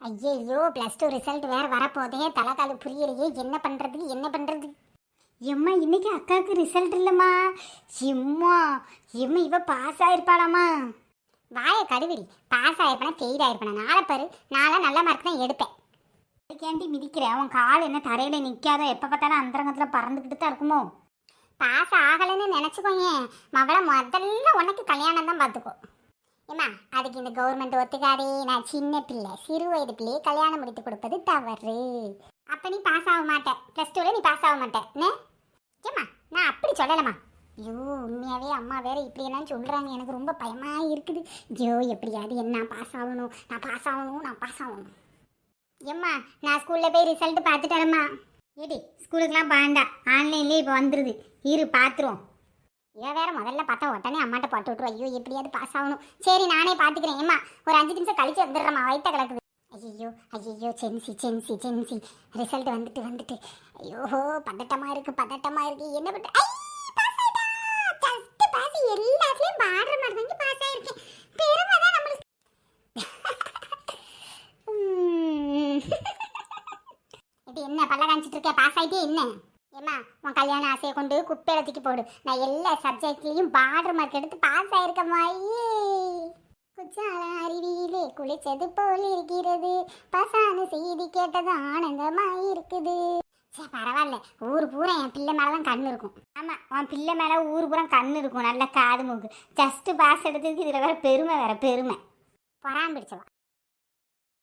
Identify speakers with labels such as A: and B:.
A: ஐயோ plus two result வேறு வரப்போதே தலைக்காது புரியலையே என்ன பண்ணுறது என்ன பண்ணுறது எம்மா இன்னைக்கு அக்காவுக்கு ரிசல்ட் இல்லைம்மா. எம்மா எம்மா இவ பாஸ் ஆயிருப்பாளாம்மா. வாயை கடுவிடி பாஸ் ஆயிருப்பனா ஃபெயில் ஆயிருப்பனா? நாளை பாரு நாளை நல்ல மார்க் தான் எடுப்பேன். அதுக்கேண்டி மிதிக்கிறேன் அவன் கால் என்ன தரையில் நிற்காத எப்போ பார்த்தாலும் அந்தரங்கத்தில் பறந்துக்கிட்டு தான் இருக்குமோ? பாஸ் ஆகலைன்னு நினச்சிக்கோங்க மவளை முதல்ல உனக்கு கல்யாணம் தான் பார்த்துக்கோ. ஏம்மா அதுக்கு இந்த கவர்மெண்ட் ஒத்துக்காதே. நான் சின்ன பிள்ளை சிறு வயது பிள்ளையை கல்யாணம் முடித்து கொடுப்பது தவறு. அப்போ நீ பாஸ் ஆக மாட்டேன் ப்ளஸ் டூவில் நீ பாஸ் ஆக மாட்டேன் என்ன? ஏம்மா நான் அப்படி சொல்லலம்மா. ஐயோ உண்மையாகவே அம்மா வேற இப்படி எல்லாம் சொல்கிறாங்க எனக்கு ரொம்ப பயமாக இருக்குது. ஐயோ எப்படியாவது என்ன பாஸ் ஆகணும். நான் பாஸ் ஆகணும் நான் பாஸ் ஆகணும். ஏம்மா நான் ஸ்கூலில் போய் ரிசல்ட் பார்த்துட்டேம்மா ஏடி ஸ்கூலுக்குலாம் வேண்டாம் ஆன்லைன்லேயே இப்போ வந்துடுது இரு பார்த்துருவோம் இவன் வேற முதல்ல பார்த்தா உடனே அம்மாட்ட போட்டு விட்டுரு ஐயோ எப்படியாவது பாஸ் ஆகணும். சரி நானே பார்த்துக்கிறேன் ஏம்மா ஒரு அஞ்சு நிமிஷம் கழிச்சு வந்துடுறேம்மா. வயிற்ற கிடக்குது ஐயோ ஐயோ சென்சி சென்சி சென்சி ரிசல்ட் வந்துட்டு வந்துட்டு. ஐயோ பதட்டமா இருக்கு பதட்டமா இருக்கு. என்ன பண்ற? ஐ, pass ஆயிட்டா. எல்லாத்துலயும் மாதிரி தான் பாஸ் ஆயிருக்கேன் பெருமை தான் நம்மளுக்கு. இது என்ன பல்ல காமிச்சிட்டு இருக்க? பாஸ் ஆயிட்டே என்ன? ஏம்மா உன் கல்யாண ஆசையை கொண்டு குப்பையில தூக்கி போடு. நான் எல்லா சப்ஜெக்ட்லேயும் பார்டர் மார்க் எடுத்து பாஸ் ஆயிருக்க மாயி குச்சால அருவியிலே குளிச்சது போல் இருக்கிறது. பசான செய்தி கேட்டது ஆனந்தமாக இருக்குது. சரி பரவாயில்ல. ஊர் பூரா என் பிள்ளை மேலே தான் கண் இருக்கும். ஆமாம் உன் பிள்ளை மேலே ஊர் பூரா கண் இருக்கும். நல்ல காது மூக்கு. ஜஸ்ட்டு பாஸ் எடுத்ததுக்கு இதில் வேற பெருமை வேற பெருமை. பொறாம